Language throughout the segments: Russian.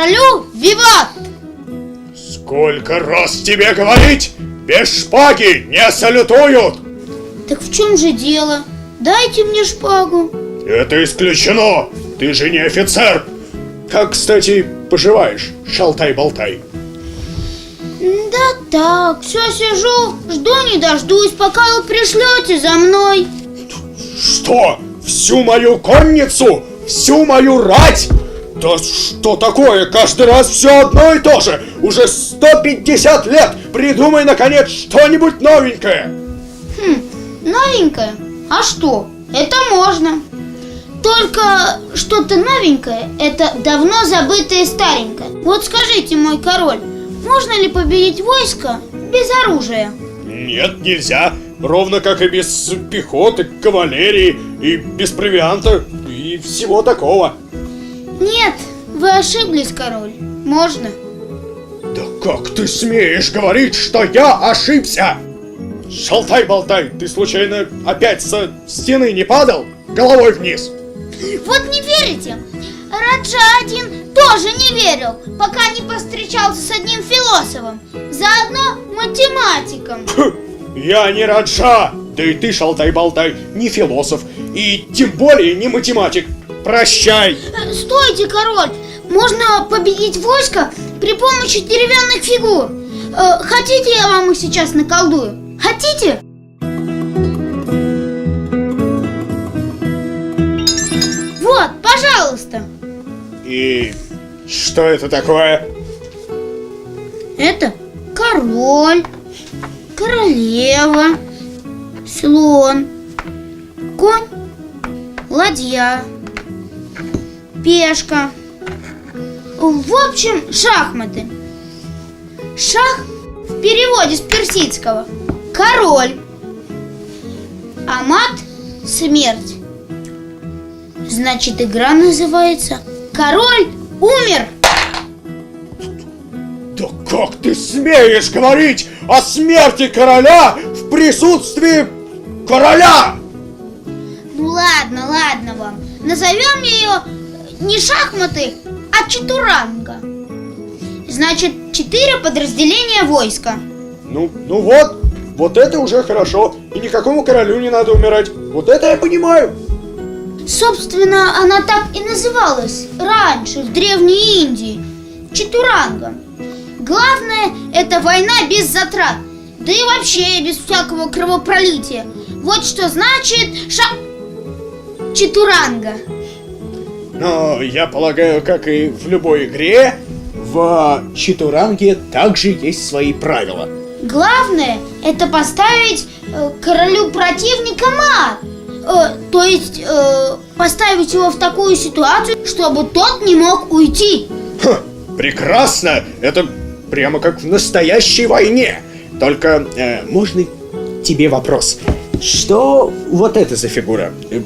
Виват! Сколько раз тебе говорить? Без шпаги не салютуют! Так в чем же дело? Дайте мне шпагу. Это исключено! Ты же не офицер! Как, кстати, поживаешь, шалтай-болтай? Да так, все сижу, жду не дождусь, пока вы пришлете за мной. Что? Всю мою конницу? Всю мою рать? Да что такое? Каждый раз все одно и то же! Уже 150 лет! Придумай, наконец, что-нибудь новенькое! Хм, новенькое? А что? Это можно. Только что-то новенькое – это давно забытое старенькое. Вот скажите, мой король, можно ли победить войско без оружия? Нет, нельзя. Ровно как и без пехоты, кавалерии, и без провианта, и всего такого. Нет, вы ошиблись, король. Можно. Да как ты смеешь говорить, что я ошибся? Шалтай-болтай, ты случайно опять со стены не падал? Головой вниз. Вот не верите? Раджа один тоже не верил, пока не повстречался с одним философом, заодно математиком. Я не Раджа, да и ты, шалтай-болтай, не философ, и тем более не математик. Прощай. Стойте, король! Можно победить войско при помощи деревянных фигур. Э, Хотите, я вам их сейчас наколдую? Хотите? Вот, пожалуйста. И что это такое? Это король, королева, слон, конь, ладья, пешка. В общем, шахматы. Шах в переводе с персидского король, а мат смерть. Значит, игра называется Король умер. Да как ты смеешь говорить о смерти короля в присутствии короля? Ну ладно, ладно вам. Назовем ее не шахматы, а чатуранга. Значит, четыре подразделения войска. Ну, ну вот, вот это уже хорошо. И никакому королю не надо умирать. Вот это я понимаю. Собственно, она так и называлась раньше, в Древней Индии. Чатуранга. Главное, это война без затрат. Да и вообще без всякого кровопролития. Вот что значит ша... Чатуранга. Но я полагаю, как и в любой игре, в Читуранге также есть свои правила. Главное, это поставить э, королю противника мат. Э, то есть э, поставить его в такую ситуацию, чтобы тот не мог уйти. Ха, прекрасно! Это прямо как в настоящей войне. Только э, можно тебе вопрос? Что вот это за фигура? Э,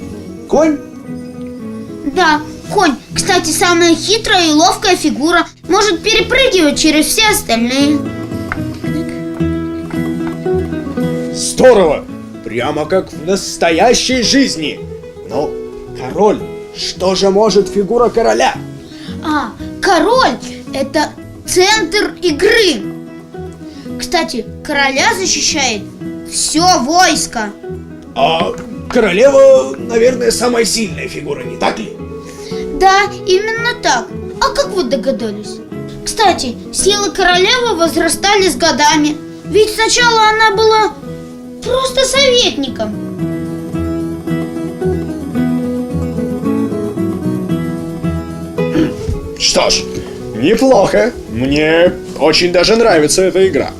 Конь? Да, конь, кстати, самая хитрая и ловкая фигура, может перепрыгивать через все остальные. Здорово! Прямо как в настоящей жизни. Но, король, что же может фигура короля? А, король – это центр игры. Кстати, короля защищает все войско. А королева, наверное, самая сильная фигура, не так ли? Да, именно так. А как вы догадались? Кстати, силы королевы возрастали с годами. Ведь сначала она была просто советником. Что ж, неплохо. Мне очень даже нравится эта игра.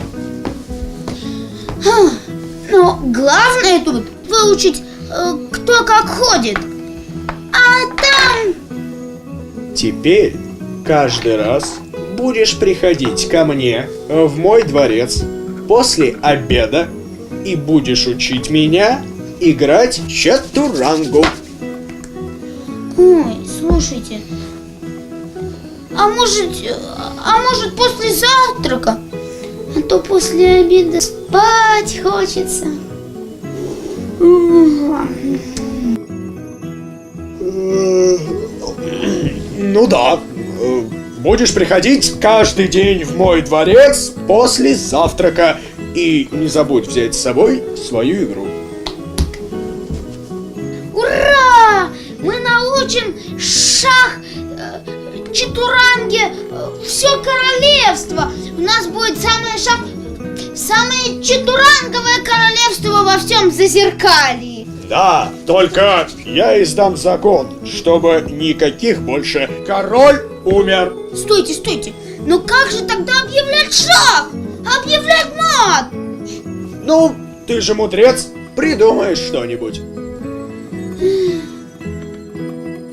Но главное тут выучить, э, кто как ходит. Теперь каждый раз будешь приходить ко мне в мой дворец после обеда и будешь учить меня играть чатурангу. Ой, слушайте. А может, а может после завтрака? А то после обеда спать хочется. Ну да, э, Будешь приходить каждый день в мой дворец после завтрака. И не забудь взять с собой свою игру. Ура! Мы научим шах, э, чатуранге, все королевство. У нас будет самое шах, самое чатуранговое королевство во всем Зазеркалье. Да, только я издам закон, чтобы никаких больше. Король умер. Стойте, стойте. Но как же тогда объявлять шах? Объявлять мат? Ну, ты же мудрец, придумаешь что-нибудь.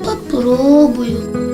Попробую.